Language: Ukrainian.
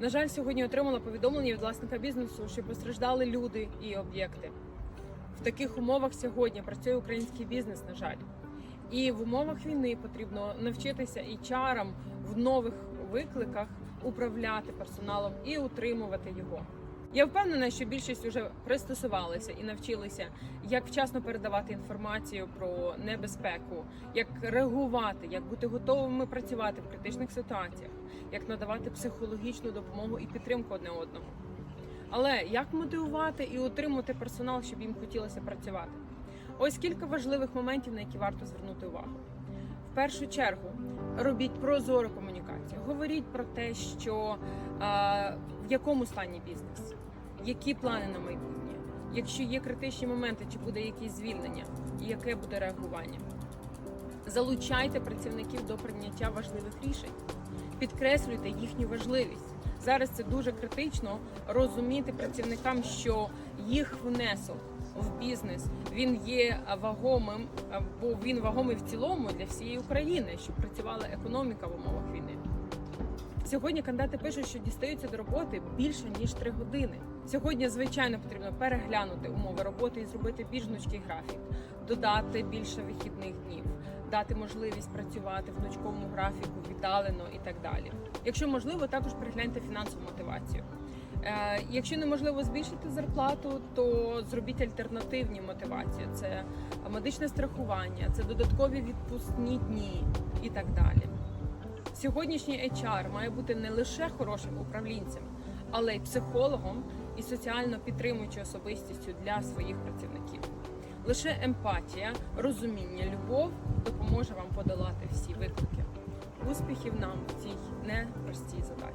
На жаль, сьогодні отримала повідомлення від власника бізнесу, що постраждали люди і об'єкти. В таких умовах сьогодні працює український бізнес, на жаль. І в умовах війни потрібно навчитися і чарам в нових викликах управляти персоналом і утримувати його. Я впевнена, що більшість вже пристосувалися і навчилися, як вчасно передавати інформацію про небезпеку, як реагувати, як бути готовими працювати в критичних ситуаціях, як надавати психологічну допомогу і підтримку одне одному. Але як мотивувати і утримувати персонал, щоб їм хотілося працювати? Ось кілька важливих моментів, на які варто звернути увагу. В першу чергу робіть прозору комунікацію. Говоріть про те, що а, в якому стані бізнес, які плани на майбутнє, якщо є критичні моменти, чи буде якісь звільнення, і яке буде реагування. Залучайте працівників до прийняття важливих рішень, підкреслюйте їхню важливість. Зараз це дуже критично розуміти працівникам, що їх внесок в бізнес він є вагомим, бо він вагомий в цілому для всієї України, щоб працювала економіка в умовах війни. Сьогодні кандидати пишуть, що дістаються до роботи більше ніж три години. Сьогодні, звичайно, потрібно переглянути умови роботи і зробити більш гнучкий графік, додати більше вихідних днів, дати можливість працювати в гнучкому графіку, віддалено і так далі. Якщо можливо, також перегляньте фінансову мотивацію. Е, Якщо неможливо збільшити зарплату, то зробіть альтернативні мотивації. Це медичне страхування, це додаткові відпускні дні і так далі. Сьогоднішній HR має бути не лише хорошим управлінцем, але й психологом і соціально підтримуючою особистістю для своїх працівників. Лише емпатія, розуміння, любов допоможе вам подолати всі виклики. Успіхів нам в цій непростій задачі.